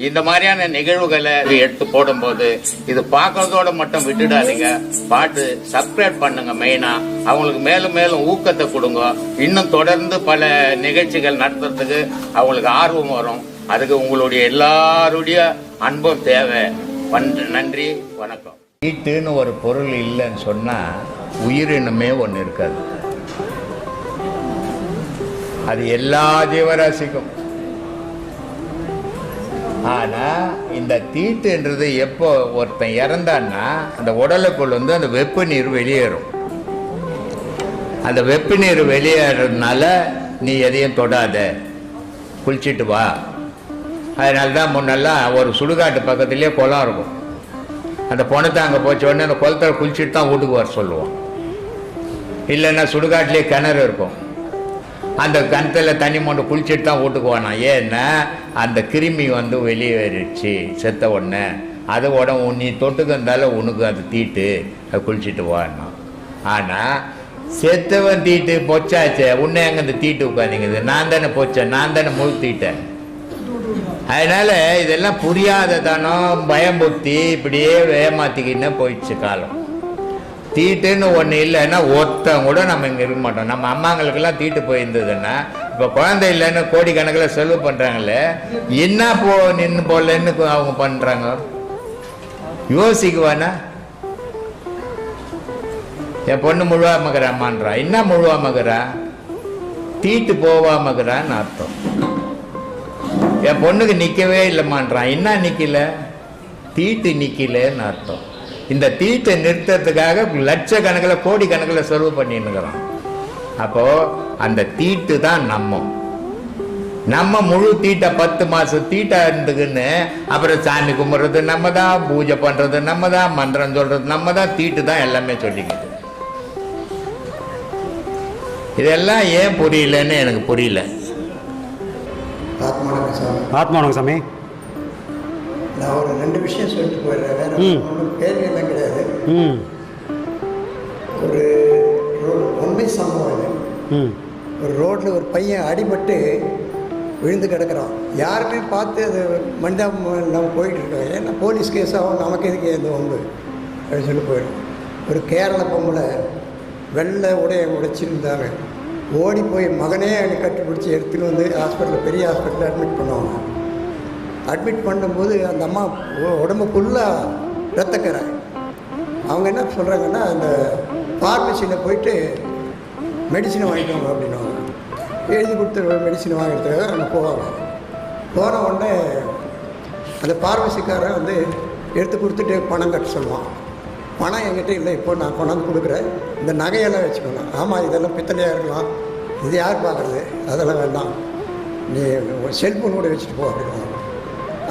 இந்த மாதிரியான நிகழ்வுகளை எடுத்து போடும்போது இது பார்க்கறதோட மட்டும் விட்டுடாதீங்க. பாட்டு சப்ஸ்கிரைப் பண்ணுங்க மெயினா அவங்களுக்கு மேலும் மேலும் ஊக்கத்தை கொடுங்க. இன்னும் தொடர்ந்து பல நிகழ்ச்சிகள் நடத்துறதுக்கு அவங்களுக்கு ஆர்வம் வரும். அதுக்கு உங்களுடைய எல்லாருடைய அன்பும் தேவை. பண்ற- நன்றி வணக்கம். வீட்டுன்னு ஒரு பொருள் இல்லைன்னு சொன்னா உயிரினமே ஒன்று இருக்காது. அது எல்லா ஜீவராசிக்கும். ஆனால் இந்த தீட்டுன்றது எப்போ ஒருத்தன் இறந்தான்னா அந்த உடலுக்குள் வந்து அந்த வெப்ப நீர் வெளியேறும். அந்த வெப்ப நீர் வெளியேறதுனால நீ எதையும் தொடாத. குளிச்சிட்டு வா. அதனால தான் முன்னெல்லாம் ஒரு சுடுகாட்டு பக்கத்துலேயே குளம் இருக்கும். அந்த பொணத்தை அங்கே போச்ச உடனே அந்த குளத்தில் குளிச்சுட்டு தான் வீட்டுக்கு வர சொல்லுவோம் இல்லைன்னா சுடுகாட்டிலே கிணறு இருக்கும். அந்த கிணத்துல தண்ணி மொண்டு குளிச்சுட்டு தான் வீட்டுக்கு வேணாம் ஏன்னா அந்த கிருமி வந்து வெளியேறிடுச்சு செத்த உடனே. அது உடம்பு நீ தொட்டுக்கு இருந்தாலும் உனக்கு அது தீட்டு அது குளிச்சுட்டு வாணும் ஆனால் செத்தவன் தீட்டு பொச்சாச்சே. உன்னை எங்கே இந்த தீட்டு உட்காந்துங்குது நான் தானே பொச்சேன் நான் தானே முழு தீட்டேன். அதனால இதெல்லாம் புரியாததானம் பயம்புத்தி இப்படியே ஏமாத்திக்கின்னு போயிடுச்சு காலம். தீட்டுன்னு ஒன்று இல்லைன்னா ஒருத்தன் கூட நம்ம இங்கே இருக்க மாட்டோம். நம்ம அம்மாங்களுக்கெல்லாம் தீட்டு போயிருந்ததுன்னா இப்போ குழந்தை இல்லைன்னு கோடிக்கணக்கில் செலவு பண்ணுறாங்களே என்ன போ நின்று போடலன்னு அவங்க பண்ணுறாங்க யோசிக்குவானா? என் பொண்ணு முழுவாமக்கிறா என்ன முழுவாமக்கிறா தீட்டு போவாமக்கிறான்னு அர்த்தம். என் பொண்ணுக்கு நிற்கவே இல்லைம்மான்றான். என்ன நிற்கல தீட்டு நிற்கலன்னு அர்த்தம். இந்த தீட்டை நிறுத்தத்துக்காக லட்சக்கணக்கில் கோடி கணக்கில் செலவு பண்ணின்னுக்கிறோம். அப்போ அந்த தீட்டு தான் நம்ம. நம்ம முழு தீட்டை பத்து மாசம் தீட்டா இருந்துக்குன்னு அப்புறம் சாமி கும்பிட்றது நம்ம தான் பூஜை பண்றது நம்ம தான் மந்திரம் சொல்றது நம்ம தான் தீட்டு தான் எல்லாமே சொல்லிக்கிட்டு. இதெல்லாம் ஏன் புரியலன்னு எனக்கு புரியல. ஆத்மானங்க சாமி. ஆத்மானங்க சாமி. நான் ஒரு ரெண்டு விஷயம் சொல்லிட்டு போயிடுறேன். வேற. ஒன்றும் கேள்வி எல்லாம் கிடையாது. ஒரு உண்மை சம்பவம் இது ஒரு ரோட்டில் ஒரு பையன் அடிபட்டு விழுந்து கிடக்குறான். யாருமே பார்த்து அது மனிதாபம் நம்ம போயிட்டு இருக்கோம். ஏன்னா போலீஸ் கேஸ் ஆகும். நமக்கு எதுக்கு இந்த ஒன்று அப்படின்னு சொல்லி போயிடும். ஒரு கேரள பொம்பளை வெள்ளை உடைய உடைச்சிருந்தாங்க. ஓடி போய் மகனே அடி கட்டி பிடிச்சி எடுத்துன்னு வந்து ஹாஸ்பிட்டலில் பெரிய ஹாஸ்பிட்டலில் அட்மிட் பண்ணுவாங்க. அட்மிட் பண்ணும்போது அந்த அம்மா உடம்பு ஃபுல்லாக ரத்தக்கரை அவங்க என்ன சொல்கிறாங்கன்னா அந்த ஃபார்மசியில் போயிட்டு மெடிசனை வாங்கிக்கோங்க அப்படின்னுவாங்க. எழுதி கொடுத்த மெடிசன் வாங்கிறதுக்காக அங்கே போவாங்க. போன உடனே அந்த பார்மசிக்காரன் வந்து எடுத்து கொடுத்துட்டு பணம் கட்ட சொல்லுவான். பணம் என்கிட்ட இல்லை இப்போ நான் கொண்டாந்து கொடுக்குறேன். இந்த நகையெல்லாம் வச்சுக்கணும் ஆமாம் இதெல்லாம் பித்தளையாக இருக்கலாம். இது யார் பார்க்குறது? அதெல்லாம் வேண்டாம். நீ செல்ஃபோன் கூட வச்சுட்டு போ அப்படின்னு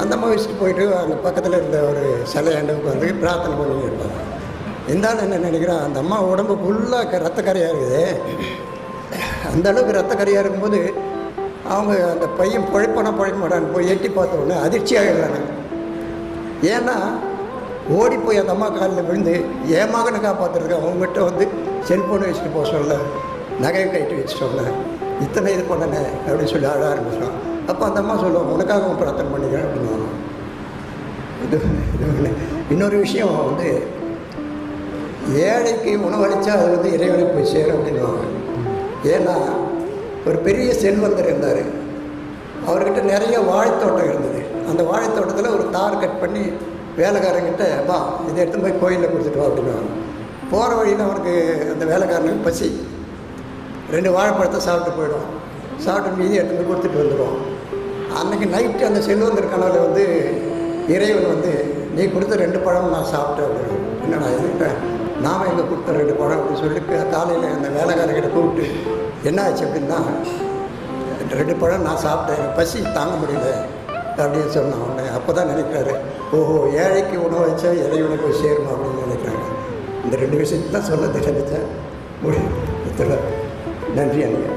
அந்த அம்மா வச்சுட்டு போயிட்டு அங்கே பக்கத்தில் இருந்த ஒரு சிலையாண்ட உட்காந்து பிரார்த்தனை பண்ணி இருப்பாங்க. இருந்தாலும் என்ன நினைக்கிறேன் அந்த அம்மா உடம்பு ஃபுல்லாக ரத்தக்கரையாக இருக்குது. அந்த அளவுக்கு ரத்தக்கரையாக இருக்கும்போது அவங்க அந்த பையன் பழைப்பானா பழைக்க மாட்டான்னு போய் எட்டி பார்த்த உடனே அதிர்ச்சியாகிடுறாங்க ஏன்னா ஓடி போய் அந்த அம்மா காலில் விழுந்து என் மகனை காப்பாற்றுறதுக்கு அவங்ககிட்ட வந்து செல்ஃபோனை வச்சுட்டு போக சொல்ல நகையை கைட்டு வச்சு சொன்னேன் இத்தனை இது பண்ணனே அப்படின்னு சொல்லி அழ ஆரம்பிச்சிடும் அப்போ அந்த அம்மா சொல்லுவாங்க உனக்காக பிரார்த்தனை பண்ணிக்கிறேன் அப்படின்னு இது இது இன்னொரு விஷயம் வந்து ஏழைக்கு உணவளித்தா அது வந்து இறைவனுக்கு போய் சேரும் அப்படின்வாங்க ஏன்னா ஒரு பெரிய செல்வந்தர் இருந்தார். அவர்கிட்ட நிறைய வாழைத்தோட்டம் இருந்தது. அந்த வாழைத்தோட்டத்தில் ஒரு தார் கட் பண்ணி வேலைக்காரங்கிட்ட வா இதை எடுத்து போய் கோயிலில் கொடுத்துட்டு வா அப்படின்னுவாங்க போகிற வழியில் அவனுக்கு அந்த வேலைக்காரனுக்கு பசி. ரெண்டு வாழைப்பழத்தை சாப்பிட்டு போயிடும். சாப்பிட்டு மீதி எடுத்து கொடுத்துட்டு வந்துடுவோம் அன்றைக்கி நைட்டு அந்த செல்வந்தர் கனவில் வந்து இறைவன் வந்து நீ கொடுத்த ரெண்டு பழம் நான் சாப்பிட்டேன் அப்படின்னு. என்னடா எதுக்கிட்ட நாம் எங்கே கொடுத்த ரெண்டு பழம்? அப்படின்னு சொல்லிட்டு காலையில் அந்த வேலைக்காரர்கிட்ட கூப்பிட்டு என்ன ஆச்சு அப்படின்னா ரெண்டு பழம் நான் சாப்பிட்டேன். பசி தாங்க முடியல அப்படின்னு சொன்னான் உடனே. அப்போ தான் நினைக்கிறாரு ஓஹோ ஏழைக்கு உணவு வச்சா இறைவனுக்கு போய் சேருமா? அப்படின்னு நினைக்கிறாங்க. இந்த ரெண்டு விஷயத்தை தான் சொல்ல தெரிஞ்சேன் முடியும். நன்றி ஐயா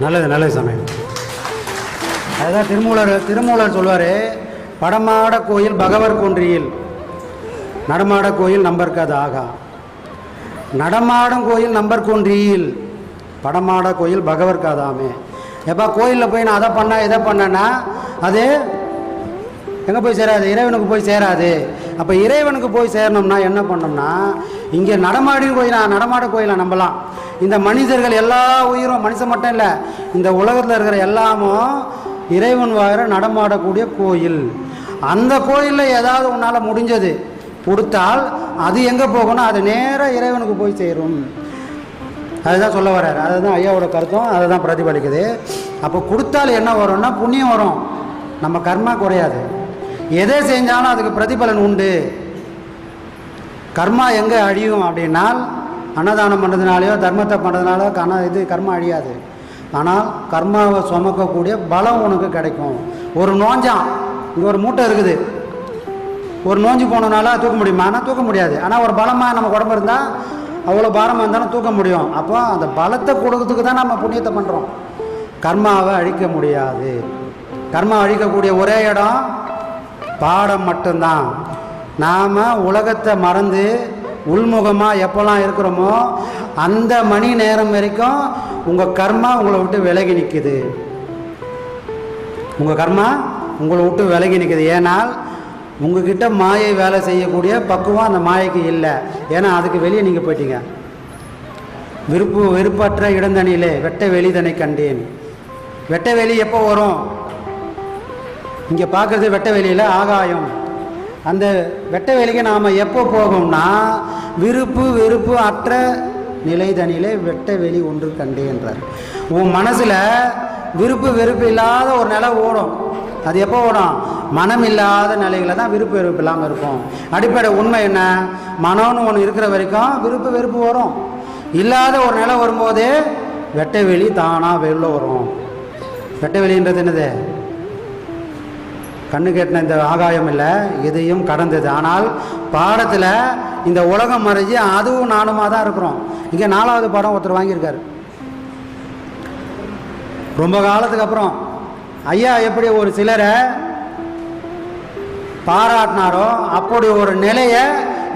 நல்லது நல்லது சமயம் அதுதான் திருமூலர் திருமூலர் சொல்வார் படமாட கோயில் பகவர் குன்றியில் நடமாட கோயில் நம்பர்க்காது ஆகா. நடமாடும் கோயில் நம்பர் குன்றியில் படமாட கோயில் பகவர் காதாமே எப்போ கோயிலில் போய் நான் அதை பண்ணேன் இதை பண்ணேன்னா அது எங்கே போய் சேராது? இறைவனுக்கு போய் சேராது. அப்போ இறைவனுக்கு போய் சேரணும்னா என்ன பண்ணோம்னா இங்கே நடமாடி கோயிலாம் நடமாட கோயிலை நம்பலாம். இந்த மனிதர்கள் எல்லா உயிரும் மனுஷன் மட்டும் இல்லை இந்த உலகத்தில் இருக்கிற எல்லாமும் இறைவன் வாயிற நடமாடக்கூடிய கோயில். அந்த கோயிலில் ஏதாவது உன்னால் முடிஞ்சது கொடுத்தால் அது எங்கே போகணும் அது நேராக இறைவனுக்கு போய் சேரும். அதுதான் சொல்ல வர்றாரு. அதுதான் ஐயாவோட கருத்தும். அதை தான் பிரதிபலிக்குது. அப்போ கொடுத்தால் என்ன வரும்னா புண்ணியம் வரும். நம்ம கர்மா குறையாது. எதை செஞ்சாலும் அதுக்கு பிரதிபலன் உண்டு. கர்மா எங்கே அழியும் அப்படின்னால் அன்னதானம் பண்ணுறதுனாலையோ தர்மத்தை பண்ணுறதுனாலோ கண இது கர்மா அழியாது. ஆனால் கர்மாவை சுமக்கக்கூடிய பலம் உனக்கு கிடைக்கும். ஒரு நோஞ்சான் இங்கே ஒரு மூட்டை இருக்குது. ஒரு நோஞ்சு போனனால தூக்க முடியுமா? ஆனால் தூக்க முடியாது. ஆனால் ஒரு பலமாக நம்ம உடம்பு இருந்தால் அவ்வளோ பாரமாக இருந்தாலும் தூக்க முடியும். அப்போ அந்த பலத்தை கொடுக்கறதுக்கு தான் நம்ம புண்ணியத்தை பண்ணுறோம் கர்மாவை அழிக்க முடியாது. கர்மா அழிக்கக்கூடிய ஒரே இடம் பாடம் மட்டும்தான். நாம் உலகத்தை மறந்து உள்முகமாக எப்போல்லாம் இருக்கிறோமோ அந்த மணி நேரம் வரைக்கும் உங்கள் கர்மா உங்களை விட்டு விலகி நிற்குது உங்கள் கர்மா உங்களை விட்டு விலகி நிற்குது ஏனால் உங்ககிட்ட மாயை வேலை செய்யக்கூடிய பக்குவம் அந்த மாயைக்கு இல்லை. ஏன்னா அதுக்கு வெளியே நீங்கள் போயிட்டீங்க. விருப்பு வெறுப்பற்ற இடந்தனியிலே வெட்ட வெளிதனை கண்டேன். வெட்ட வெளி எப்போ வரும்? இங்கே பார்க்குறது வெட்ட வெளியில் ஆகாயம். அந்த வெட்ட வேலைக்கு நாம் எப்போ போகும்னா விருப்பு வெறுப்பு அற்ற நிலைதனிலே வெட்ட வெளி ஒன்று கண்டேன்றார் உன் மனசில் விருப்பு வெறுப்பு இல்லாத ஒரு நிலை ஓடும். அது எப்போ ஓடும்? மனம் இல்லாத நிலையில தான் விருப்பு வெறுப்பு இல்லாமல் இருக்கும். அடிப்படை உண்மை என்ன? மனம்னு ஒன்று இருக்கிற வரைக்கும் விருப்பு வெறுப்பு வரும். இல்லாத ஒரு நிலை வரும்போதே வெட்ட வெளி தானாக வெளில வரும். வெட்ட வெளின்றது என்னது? கண்ணு கேட்டின இந்த ஆகாயம் இல்லை இதையும் கடந்தது. ஆனால் பாடத்தில் இந்த உலகம் மறைஞ்சு அதுவும் நானுமா தான் இருக்கிறோம். இங்கே நாலாவது பாடம் ஒருத்தர் வாங்கியிருக்காரு. ரொம்ப காலத்துக்கு அப்புறம் ஐயா எப்படி ஒரு சிலரை பாராட்டினாரோ அப்படி ஒரு நிலையை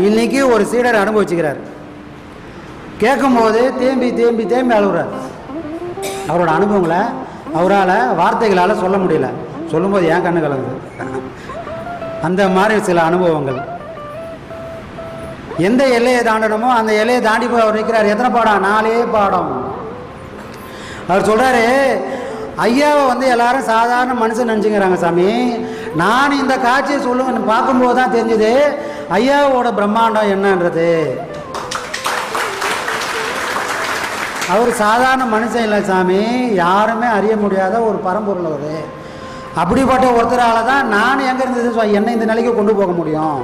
இன்னைக்கு ஒரு சீடர் அனுபவிச்சுக்கிறார். கேட்கும்போது தேம்பி தேம்பி தேம்பி அழுகுறார். அவரோட அனுபவங்களை அவரால் வார்த்தைகளால் சொல்ல முடியல. சொல்லும்போது ஏன் கண்ணு கலங்குது. அந்த மாதிரி சில அனுபவங்கள். எந்த எல்லையை தாண்டணுமோ அந்த எல்லையை தாண்டி போய் அவர் நிற்கிறார். எத்தனை பாடம்? நாலே பாடம். அவர் சொல்கிறாரு ஐயாவை வந்து எல்லாரும் சாதாரண மனுஷன் நினச்சிக்கிறாங்க சாமி. நான் இந்த காட்சியை சொல்லுங்க பார்க்கும்போது தான் தெரிஞ்சுது ஐயாவோட பிரம்மாண்டம் என்னன்றது. அவர் சாதாரண மனுஷன் இல்லை சாமி. யாருமே அறிய முடியாத ஒரு பரம்பொருள் அவர். அப்படிப்பட்ட ஒருத்தரால் தான் நான் எங்கே இருந்தது என்னை இந்த நிலைக்கு கொண்டு போக முடியும்.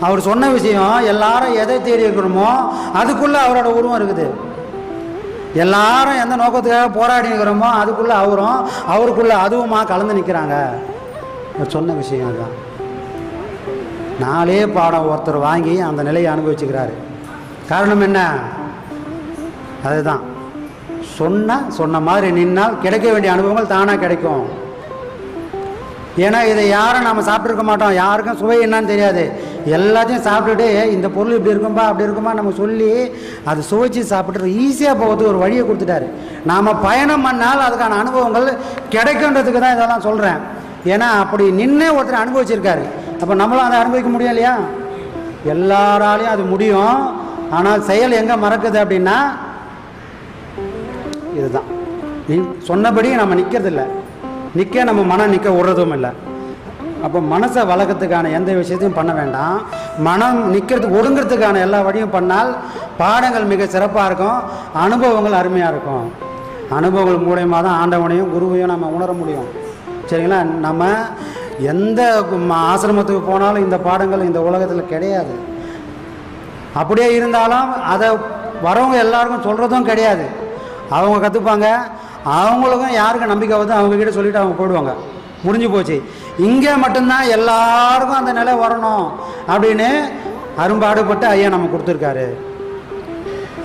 அவர் சொன்ன விஷயம் எல்லாரும் எதை தேடி இருக்கணுமோ அதுக்குள்ளே அவரோட உருவம் இருக்குது. எல்லாரும் எந்த நோக்கத்துக்காக போராடி இருக்கிறோமோ அதுக்குள்ளே அவரும் அவருக்குள்ளே அதுவுமா கலந்து நிற்கிறாங்க அவர் சொன்ன விஷயம் அதுதான். நாலே பாடம் ஒருத்தர் வாங்கி அந்த நிலையை அனுபவிச்சுக்கிறாரு. காரணம் என்ன? அதுதான். சொன்ன சொன்ன மாதிரி நின்னால் கிடைக்க வேண்டிய அனுபவங்கள் தானாக கிடைக்கும். ஏன்னா இதை யாரும் நாம் சாப்பிட்ருக்க மாட்டோம். யாருக்கும் சுவை என்னன்னு தெரியாது. எல்லாத்தையும் சாப்பிட்டுட்டு இந்த பொருள் இப்படி இருக்கும்பா அப்படி இருக்குமா நம்ம சொல்லி அதை சுவைச்சு சாப்பிட்டு ஈஸியாக போகிறதுக்கு ஒரு வழியை கொடுத்துட்டாரு. நாம் பயணம் பண்ணால் அதுக்கான அனுபவங்கள் கிடைக்குன்றதுக்கு தான் இதெல்லாம் சொல்கிறேன் ஏன்னா அப்படி நின்று ஒருத்தர் அனுபவிச்சிருக்காரு. அப்போ நம்மளும் அதை அனுபவிக்க முடியும் இல்லையா? எல்லாராலையும் அது முடியும். ஆனால் செயல் எங்கே மறக்குது அப்படின்னா இதுதான். நீ சொன்னபடி நம்ம நிற்கிறதில்ல நிற்க நம்ம மனம் நிற்க விடுறதும் இல்லை. அப்போ மனசை வளர்க்கறதுக்கான எந்த விஷயத்தையும் பண்ண வேண்டாம். மனம் நிற்கிறதுக்கு ஒடுங்கிறதுக்கான எல்லா வழியும் பண்ணால் பாடங்கள் மிக சிறப்பாக இருக்கும் அனுபவங்கள் அருமையாக இருக்கும். அனுபவங்கள் மூலயமா தான் ஆண்டவனையும் குருவையும் நம்ம உணர முடியும். சரிங்களா? நம்ம எந்த ஆசிரமத்துக்கு போனாலும் இந்த பாடங்கள் இந்த உலகத்தில் கிடையாது. அப்படியே இருந்தாலும் அதை வரவங்க எல்லாருக்கும் சொல்கிறதும் கிடையாது. அவங்க கற்றுப்பாங்க அவங்களுக்கும் யாருக்கும் நம்பிக்கை வந்து அவங்க கிட்ட சொல்லிட்டு அவங்க போடுவாங்க முடிஞ்சு போச்சு. இங்கே மட்டும்தான் எல்லாருக்கும் அந்த நிலை வரணும் அப்படின்னு அரும்பாடுபட்டு ஐயா நம்ம கொடுத்துருக்காரு.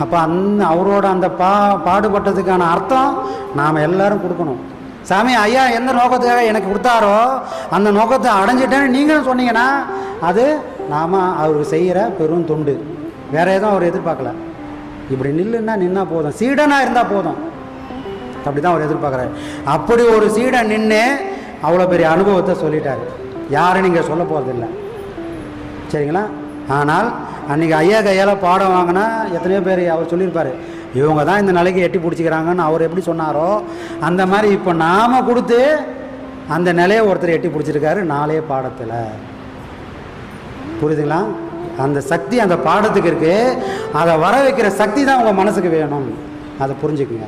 அப்போ அந்த அவரோட அந்த பா பாடுபட்டதுக்கான அர்த்தம் நாம் எல்லாரும் கொடுக்கணும். சாமி ஐயா எந்த நோக்கத்துக்காக எனக்கு கொடுத்தாரோ அந்த நோக்கத்தை அடைஞ்சிட்டேன்னு நீங்களும் சொன்னீங்கன்னா அது நாம் அவருக்கு செய்கிற பெரும் தொண்டு. வேற எதுவும் அவர் எதிர்பார்க்கல. இப்படி நில்லுன்னா நின்னா போதும். சீடனாக இருந்தால் போதும். அப்படி தான் அவர் எதிர்பார்க்குறாரு. அப்படி ஒரு சீடை நின்று அவ்வளோ பெரிய அனுபவத்தை சொல்லிட்டார். யாரும் நீங்கள் சொல்ல போகிறதில்ல சரிங்களா? ஆனால் அன்றைக்கி ஐயா கையால் பாடம் வாங்கினா எத்தனையோ பேர் அவர் சொல்லியிருப்பார். இவங்க தான் இந்த நிலைக்கு எட்டி பிடிச்சிக்கிறாங்கன்னு அவர் எப்படி சொன்னாரோ அந்த மாதிரி இப்போ நாம் கொடுத்து அந்த நிலையை ஒருத்தர் எட்டி பிடிச்சிருக்காரு நாளே பாடத்தில். புரியுதுங்களா? அந்த சக்தி அந்த பாடத்துக்கு இருக்கு. அதை வர வைக்கிற சக்தி தான் உங்கள் மனசுக்கு வேணும். அதை புரிஞ்சுக்குங்க.